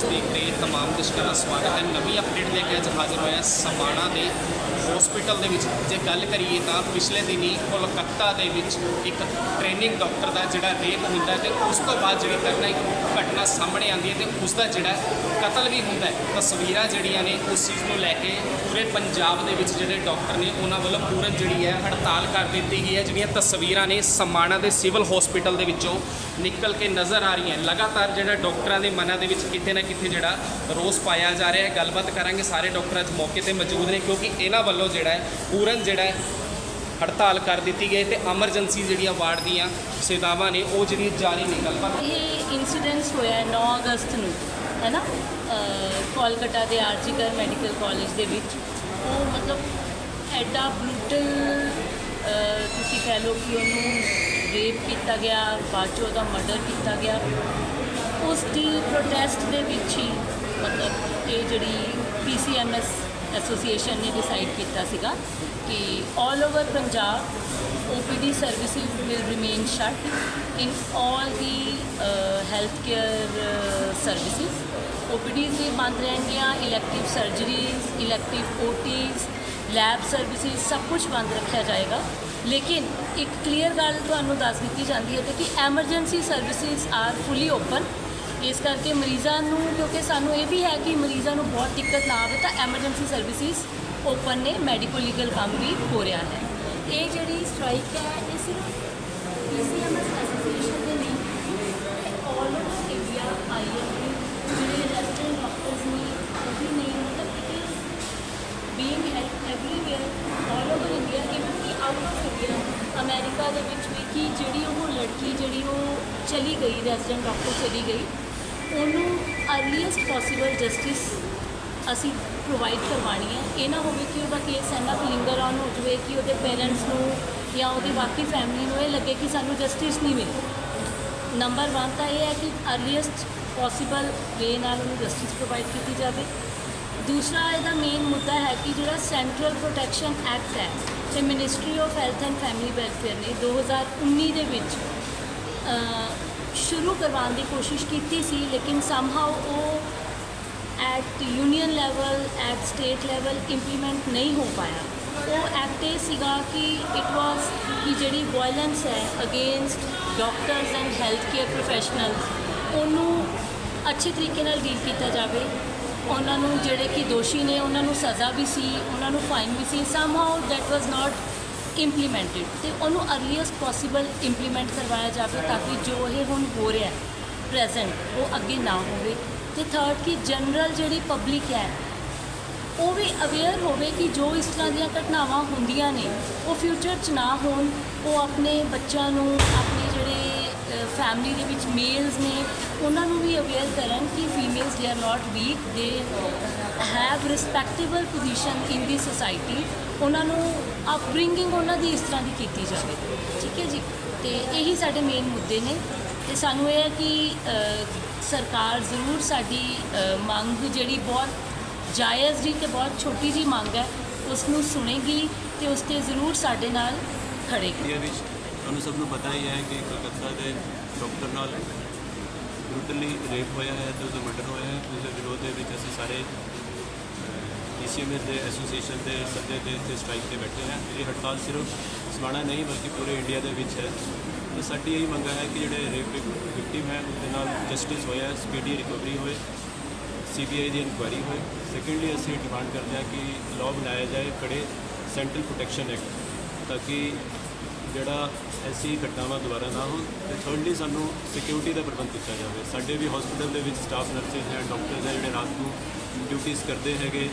News ਦੇਖ ਰਹੇ ਦਰਸ਼ਕਾਂ ਦਾ ਸਵਾਗਤ ਹੈ। ਨਵੀਂ ਅਪਡੇਟ ਲੈ ਕੇ ਅੱਜ ਹਾਜ਼ਰ ਹੋਇਆ ਸਮਾਣਾ ਦੇ ਹਸਪੀਟਲ ਦੇ ਵਿੱਚ। ਜੇ ਗੱਲ ਕਰੀਏ ਤਾਂ ਪਿਛਲੇ ਦਿਨੀ ਕੋਲਕਾਤਾ ਦੇ ਵਿੱਚ ਇੱਕ ਟ੍ਰੇਨਿੰਗ ਡਾਕਟਰ ਦਾ ਜਿਹੜਾ ਰੇਪ ਹੁੰਦਾ ਹੈ ਤੇ ਉਸ ਤੋਂ ਬਾਅਦ ਜਿਹੜੀ ਘਟਨਾ ਇੱਕ ਘਟਨਾ ਸਾਹਮਣੇ ਆਉਂਦੀ ਹੈ ਤੇ ਉਸ ਦਾ ਜਿਹੜਾ ਕਤਲ ਵੀ ਹੁੰਦਾ ਤਸਵੀਰਾਂ ਜਿਹੜੀਆਂ ਨੇ ਉਸ ਚੀਜ਼ ਨੂੰ ਲੈ ਕੇ ਪੂਰੇ ਪੰਜਾਬ ਦੇ ਵਿੱਚ ਜਿਹੜੇ ਡਾਕਟਰ ਨੇ ਉਹਨਾਂ ਵੱਲੋਂ ਪੂਰਨ ਜਿਹੜੀ ਹੈ ਹੜਤਾਲ ਕਰ ਦਿੱਤੀ ਗਈ ਹੈ। ਜਿਹੜੀਆਂ ਤਸਵੀਰਾਂ ਨੇ ਸਮਾਣਾ ਦੇ ਸਿਵਲ ਹਸਪੀਟਲ ਦੇ ਵਿੱਚੋਂ ਨਿਕਲ ਕੇ ਨਜ਼ਰ ਆ ਰਹੀਆਂ ਲਗਾਤਾਰ ਜਿਹੜਾ ਡਾਕਟਰਾਂ ਦੇ ਮਨਾਂ ਦੇ ਵਿੱਚ ਕਿਤੇ ਨਾ ਕਿਤੇ ਜਿਹੜਾ ਰੋਸ ਪਾਇਆ ਜਾ ਰਿਹਾ ਹੈ। ਗੱਲਬਾਤ ਕਰਾਂਗੇ ਸਾਰੇ ਡਾਕਟਰ ਅੱਜ ਮੌਕੇ ਤੇ ਮੌਜੂਦ ਨੇ, ਕਿਉਂਕਿ ਇਹਨਾਂ ਵੱਲੋਂ ਜਿਹੜਾ ਹੈ, ਪੂਰਨ ਜਿਹੜਾ ਹੈ, ਹੜਤਾਲ ਕਰ ਦਿੱਤੀ ਗਈ ਤੇ ਐਮਰਜੈਂਸੀ ਜਿਹੜੀਆਂ ਵਾਰਡ ਦੀਆਂ ਸੇਵਾਵਾਂ ਨੇ, ਉਹ ਜਿਹੜੀਆਂ ਜਾਰੀ ਨੇ। ਗੱਲਬਾਤ ਇਹ ਇਨਸੀਡੈਂਸ ਹੋਇਆ ਹੈ 9 ਅਗਸਤ ਨੂੰ, ਹੈ ਨਾ? ਅਹ, ਕੋਲਕਾਤਾ ਦੇ ਆਰਜੀਕਰ ਮੈਡੀਕਲ ਕਾਲਜ ਦੇ ਵਿੱਚ। ਉਹ ਮਤਲਬ ਐਡਾ ਬਰੂਟਲ ਤੁਸੀਂ ਕਹਿ ਲਓ ਕਿ ਉਹਨੂੰ ਰੇਪ ਕੀਤਾ ਗਿਆ, ਬਾਅਦ 'ਚੋਂ ਉਹਦਾ ਮਰਡਰ ਕੀਤਾ ਗਿਆ। ਉਸ ਦੀ ਪ੍ਰੋਟੈਸਟ ਦੇ ਵਿੱਚ ਹੀ ਮਤਲਬ ਇਹ ਜਿਹੜੀ ਪੀਸੀਐਮਐਸ ਐਸੋਸੀਏਸ਼ਨ ਨੇ ਡਿਸਾਈਡ ਕੀਤਾ ਸੀਗਾ ਕਿ 올 over Punjab OPD services will remain shut in all the uh, healthcare uh, services. OPDs ਵੀ ਬੰਦ ਰਹਿਣਗੀਆਂ elective surgeries elective OTs lab services ਸਭ ਕੁਝ ਬੰਦ ਰੱਖਿਆ ਜਾਏਗਾ ਲੇਕਿਨ ਇੱਕ ਕਲੀਅਰ ਗੱਲ ਤੁਹਾਨੂੰ ਦੱਸ ਦਿੱਤੀ ਜਾਂਦੀ ਹੈ ਤੇ ਕਿ emergency services are fully open ਇਸ ਕਰਕੇ ਮਰੀਜ਼ਾਂ ਨੂੰ, ਕਿਉਂਕਿ ਸਾਨੂੰ ਇਹ ਵੀ ਹੈ ਕਿ ਮਰੀਜ਼ਾਂ ਨੂੰ ਬਹੁਤ ਦਿੱਕਤ ਨਾ ਆਵੇ, ਤਾਂ ਐਮਰਜੈਂਸੀ ਸਰਵਿਸਿਜ਼ ਓਪਨ ਨੇ ਮੈਡੀਕਲ ਲੀਗਲ ਕੰਮ ਵੀ ਹੋ ਰਿਹਾ ਹੈ। ਇਹ ਜਿਹੜੀ ਸਟ੍ਰਾਈਕ ਹੈ, ਇਹ ਸਿਰਫ ਪੀਸੀਐਮਐਸ ਐਸੋਸੀਏਸ਼ਨ ਦੇ ਨਹੀਂ ਇਹ ਆਲ ਓਵਰ ਇੰਡੀਆ ਆਈ ਹੈ ਜਿਹੜੇ ਰੈਜ਼ੀਡੈਂਟ ਡਾਕਟਰਸ ਨੇ, ਉਹ ਵੀ ਨਹੀਂ, ਮਤਲਬ it is being everywhere all over India even ਕਿ ਆਊਟ ਆਫ ਇੰਡੀਆ ਅਮਰੀਕਾ ਦੇ ਵਿੱਚ ਵੀ ਕਿ ਜਿਹੜੀ ਉਹ ਲੜਕੀ, ਜਿਹੜੀ ਉਹ ਚਲੀ ਗਈ ਰੈਜ਼ੀਡੈਂਟ ਡਾਕਟਰ ਚਲੀ ਗਈ ਉਹਨੂੰ ਅਰਲੀਐਸਟ ਪੋਸੀਬਲ ਜਸਟਿਸ ਅਸੀਂ ਪ੍ਰੋਵਾਈਡ ਕਰਵਾਉਣੀ ਹੈ। ਇਹ ਨਾ ਹੋਵੇ ਕਿ ਉਹਦਾ ਕੇਸ ਇੰਨਾ ਕੁ ਲਿੰਗਰ ਆਨ ਹੋ ਜਾਵੇ ਕਿ ਉਹਦੇ ਪੇਰੈਂਟਸ ਨੂੰ ਜਾਂ ਉਹਦੀ ਬਾਕੀ ਫੈਮਿਲੀ ਨੂੰ ਇਹ ਲੱਗੇ ਕਿ ਸਾਨੂੰ ਜਸਟਿਸ ਨਹੀਂ ਮਿਲੀ। ਨੰਬਰ 1 ਤਾਂ ਇਹ ਹੈ ਕਿ ਅਰਲੀਐਸਟ ਪੋਸੀਬਲ ਵੇ ਨਾਲ ਉਹਨੂੰ ਜਸਟਿਸ ਪ੍ਰੋਵਾਈਡ ਕੀਤੀ ਜਾਵੇ। ਦੂਸਰਾ ਇਹਦਾ ਮੇਨ ਮੁੱਦਾ ਹੈ ਕਿ ਜਿਹੜਾ ਸੈਂਟਰਲ ਪ੍ਰੋਟੈਕਸ਼ਨ ਐਕਟ ਹੈ ਤੇ ministry of health and family welfare ਨੇ 2019 ਦੇ ਵਿੱਚ ਸ਼ੁਰੂ ਕਰਵਾਉਣ ਦੀ ਕੋਸ਼ਿਸ਼ ਕੀਤੀ ਸੀ, ਲੇਕਿਨ ਸਮਹਾਉ ਉਹ at union level at state level implement ਨਹੀਂ ਹੋ ਪਾਇਆ। ਉਹ ਐਕਟ ਇਹ ਸੀਗਾ ਕਿ ਇਟ ਵਾਸ ਕਿ ਜਿਹੜੀ ਵਾਇਲੈਂਸ ਹੈ against doctors and health care professionals ਉਹਨੂੰ ਅੱਛੇ ਤਰੀਕੇ ਨਾਲ ਡੀਲ ਕੀਤਾ ਜਾਵੇ। ਉਹਨਾਂ ਨੂੰ ਜਿਹੜੇ ਕਿ ਦੋਸ਼ੀ ਨੇ, ਉਹਨਾਂ ਨੂੰ ਸਜ਼ਾ ਵੀ ਸੀ, ਉਹਨਾਂ ਨੂੰ ਫਾਈਨ ਵੀ ਸੀ। Somehow that was not implemented ਤੇ ਉਹਨੂੰ ਅਰਲੀਐਸਟ ਪੋਸੀਬਲ ਇੰਪਲੀਮੈਂਟ ਕਰਵਾਇਆ ਜਾਵੇ ਤਾਂ ਕਿ ਜੋ ਇਹ ਹੁਣ ਹੋ ਰਿਹਾ ਪ੍ਰੈਜ਼ੈਂਟ ਉਹ ਅੱਗੇ ਨਾ ਹੋਵੇ। ਤੇ ਥਰਡ ਕਿ ਜਨਰਲ ਜਿਹੜੀ ਪਬਲਿਕ ਹੈ, ਉਹ ਵੀ ਅਵੇਅਰ ਹੋਵੇ ਕਿ ਜੋ ਇਸ ਤਰ੍ਹਾਂ ਦੀਆਂ ਘਟਨਾਵਾਂ ਹੁੰਦੀਆਂ ਨੇ, ਉਹ ਫਿਊਚਰ 'ਚ ਨਾ ਹੋਣ, ਉਹ ਆਪਣੇ ਬੱਚਿਆਂ ਨੂੰ, ਆਪਣੇ ਜਿਹੜੇ ਫੈਮਿਲੀ ਦੇ ਵਿੱਚ ਮੇਲਸ ਨੇ, ਉਹਨਾਂ ਨੂੰ ਵੀ ਅਵੇਅਰ ਕਰਨ ਕਿ females they are not weak they have respectable position in the society ਉਹਨਾਂ ਨੂੰ ਅਪਬ੍ਰਿੰਗਿੰਗ ਉਹਨਾਂ ਦੀ ਇਸ ਤਰ੍ਹਾਂ ਦੀ ਕੀਤੀ ਜਾਵੇ। ਠੀਕ ਹੈ ਜੀ? ਤੇ ਇਹੀ ਸਾਡੇ ਮੇਨ ਮੁੱਦੇ ਨੇ। ਤੇ ਸਾਨੂੰ ਇਹ ਹੈ ਕਿ ਸਰਕਾਰ ਜ਼ਰੂਰ ਸਾਡੀ ਮੰਗ ਜਿਹੜੀ ਬਹੁਤ ਜਾਇਜ਼ ਜੀ ਤੇ ਬਹੁਤ ਛੋਟੀ ਜੀ ਮੰਗ ਹੈ, ਉਸ ਨੂੰ ਸੁਣੇਗੀ ਤੇ ਉਸ ਤੇ ਜ਼ਰੂਰ ਸਾਡੇ ਨਾਲ ਖੜੇਗੀ। ਤੁਹਾਨੂੰ ਸਭ ਨੂੰ ਪਤਾ ਹੀ ਹੈ ਕਿ ਕਲਕੱਤਾ ਦੇ ਡਾਕਟਰ ਨਾਲ ਬਰੂਟਲੀ ਰੇਪ ਹੋਇਆ ਹੈ ਤੇ ਉਹਦਾ ਮਰਡਰ ਹੋਇਆ ਹੈ। ਉਸ ਦੇ ਵਿਰੋਧ ਦੇ ਵਿੱਚ ਅਸੀਂ ਸਾਰੇ ਈਸੀਐਮਐਸ ਦੇ ਐਸੋਸੀਏਸ਼ਨ ਦੇ ਸੱਦੇ ਤੇ ਇੱਥੇ ਸਟ੍ਰਾਈਕ ਤੇ ਬੈਠੇ ਹਾਂ। ਇਹ ਹੜਤਾਲ ਸਿਰਫ ਸਮਾਣਾ ਨਹੀਂ, ਬਲਕਿ ਪੂਰੇ ਇੰਡੀਆ ਦੇ ਵਿੱਚ ਹੈ। ਤੇ ਸਾਡੀ ਇਹੀ ਮੰਗ ਹੈ ਕਿ ਜਿਹੜੇ ਰੇਪ ਵਿਕਟਿਮ ਹੈ, ਉਹਦੇ ਨਾਲ ਜਸਟਿਸ ਹੋਇਆ ਸਪੀਡੀ ਰਿਕਵਰੀ ਹੋਏ ਸੀਬੀਆਈ ਦੀ ਇਨਕੁਆਇਰੀ ਹੋਏ। ਸੈਕੰਡਲੀ ਅਸੀਂ ਡਿਮਾਂਡ ਕਰਦੇ ਹਾਂ ਕਿ ਲਾਅ ਬਣਾਇਆ ਜਾਏ, ਕੜੇ ਸੈਂਟਰਲ ਪ੍ਰੋਟੈਕਸ਼ਨ ਐਕਟ ਤਾਂ ਕਿ ਜਿਹੜਾ ਐਸੀ ਘਟਨਾਵਾਂ ਦੁਬਾਰਾ ਨਾ ਹੋਣ ਤੇ ਥਰਡਲੀ ਸਾਨੂੰ ਸਿਕਿਉਰਿਟੀ ਦਾ ਪ੍ਰਬੰਧ ਕੀਤਾ ਜਾਵੇ। ਸਾਡੇ ਵੀ ਹਸਪੀਟਲ ਦੇ ਵਿੱਚ ਸਟਾਫ ਨਰਸਿਸ ਹੈ ਡਾਕਟਰਸ ਹੈ ਜਿਹੜੇ ਰਾਤ ਨੂੰ ਡਿਊਟੀਆਂ ਕਰਦੇ ਹੈਗੇ।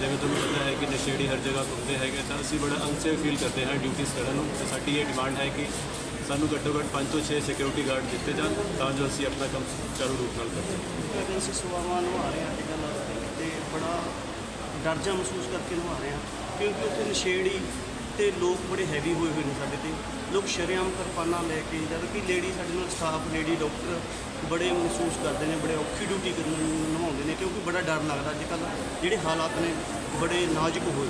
ਜਿਵੇਂ ਤੁਹਾਨੂੰ ਪਤਾ ਹੈ ਕਿ ਨਸ਼ੇੜੀ ਹਰ ਜਗ੍ਹਾ ਘੁੰਮਦੇ ਹੈਗੇ ਤਾਂ ਅਸੀਂ ਬੜਾ ਅਨਸੇਫ ਫੀਲ ਕਰਦੇ ਹਾਂ ਡਿਊਟੀਆਂ ਕਰਨ ਨੂੰ। ਤੇ ਸਾਡੀ ਇਹ ਡਿਮਾਂਡ ਹੈ ਕਿ ਸਾਨੂੰ ਘੱਟੋ ਘੱਟ 5 ਤੋਂ 6 ਸਿਕਿਉਰਿਟੀ ਗਾਰਡ ਦਿੱਤੇ ਜਾਣ ਤਾਂ ਜੋ ਅਸੀਂ ਆਪਣਾ ਕੰਮ ਚਾਲੂ ਰੂਪ ਨਾਲ ਕਰ ਸਕੀਏ ਐਮਰਜੈਂਸੀ ਸੇਵਾਵਾਂ ਨਿਭਾ ਰਹੇ ਹਾਂ ਅੱਜ ਕੱਲ੍ਹ ਤੇ ਬੜਾ ਡਰ ਜਿਹਾ ਮਹਿਸੂਸ ਕਰਕੇ ਨਿਭਾ ਰਹੇ ਹਾਂ। ਕਿਉਂਕਿ ਉੱਥੇ ਨਸ਼ੇੜੀ ਤੇ ਲੋਕ ਬੜੇ ਹੈਵੀ ਹੋਏ ਹੋਏ ਨੇ ਸਾਡੇ ਤੇ। ਲੋਕ ਸ਼ਰੇਆਮ ਕਿਰਪਾਨਾਂ ਲੈ ਕੇ, ਜਦ ਕਿ ਲੇਡੀ ਸਾਡੇ ਨਾਲ ਸਟਾਫ ਲੇਡੀ ਡਾਕਟਰ ਬੜੇ ਮਹਿਸੂਸ ਕਰਦੇ ਨੇ, ਬੜੇ ਔਖੀ ਡਿਊਟੀ ਕਰਨ ਨਿਭਾਉਂਦੇ ਨੇ, ਕਿਉਂਕਿ ਬੜਾ ਡਰ ਲੱਗਦਾ ਅੱਜ ਕੱਲ੍ਹ ਜਿਹੜੇ ਹਾਲਾਤ ਨੇ, ਬੜੇ ਨਾਜ਼ੁਕ ਹੋਏ।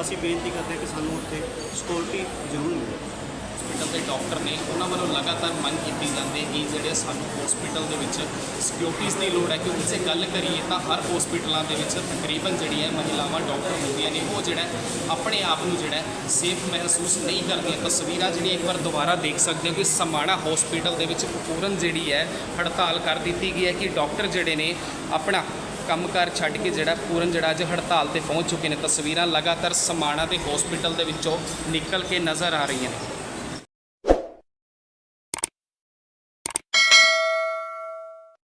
ਅਸੀਂ ਬੇਨਤੀ ਕਰਦੇ ਹਾਂ ਕਿ ਸਾਨੂੰ ਉੱਥੇ ਸਿਕਿਉਰਿਟੀ ਜ਼ਰੂਰ ਮਿਲੇ। ਹਸਪੀਟਲ ਦੇ ਡਾਕਟਰ ਨੇ ਉਹਨਾਂ ਵੱਲੋਂ ਲਗਾਤਾਰ ਮੰਗ ਕੀਤੀ ਜਾਂਦੀ ਹੈ ਕਿ ਜਿਹੜੇ ਸਾਨੂੰ ਹਸਪੀਟਲ ਦੇ ਵਿੱਚ ਸਿਕਿਉਰਿਟੀਜ਼ ਦੀ ਲੋੜ ਹੈ ਕਿਉਂਕਿ ਜੇ ਗੱਲ ਕਰੀਏ ਤਾਂ ਹਰ ਹਸਪੀਟਲਾਂ ਦੇ ਵਿੱਚ ਤਕਰੀਬਨ ਜਿਹੜੀ ਹੈ ਮਹਿਲਾਵਾਂ ਡਾਕਟਰ ਹੁੰਦੀਆਂ ਨੇ, ਉਹ ਜਿਹੜਾ ਆਪਣੇ ਆਪ ਨੂੰ ਜਿਹੜਾ ਸੇਫ ਮਹਿਸੂਸ ਨਹੀਂ ਕਰਦੀਆਂ। ਤਸਵੀਰਾਂ ਜਿਹੜੀਆਂ ਇੱਕ ਵਾਰ ਦੁਬਾਰਾ ਦੇਖ ਸਕਦੇ ਹੋ ਕਿ ਸਮਾਣਾ ਹਸਪੀਟਲ ਦੇ ਵਿੱਚ ਪੂਰਨ ਜਿਹੜੀ ਹੈ ਹੜਤਾਲ ਕਰ ਦਿੱਤੀ ਗਈ ਹੈ ਕਿ ਡਾਕਟਰ ਜਿਹੜੇ ਨੇ ਆਪਣਾ ਕੰਮਕਾਰ ਛੱਡ ਕੇ ਜਿਹੜਾ ਪੂਰਨ ਜਿਹੜਾ ਅੱਜ ਹੜਤਾਲ ਤੇ ਪਹੁੰਚ ਚੁੱਕੇ ਨੇ। ਤਸਵੀਰਾਂ ਲਗਾਤਾਰ ਸਮਾਣਾ ਦੇ ਹਸਪੀਟਲ ਦੇ ਵਿੱਚੋਂ ਨਿਕਲ ਕੇ ਨਜ਼ਰ ਆ ਰਹੀਆਂ ਨੇ।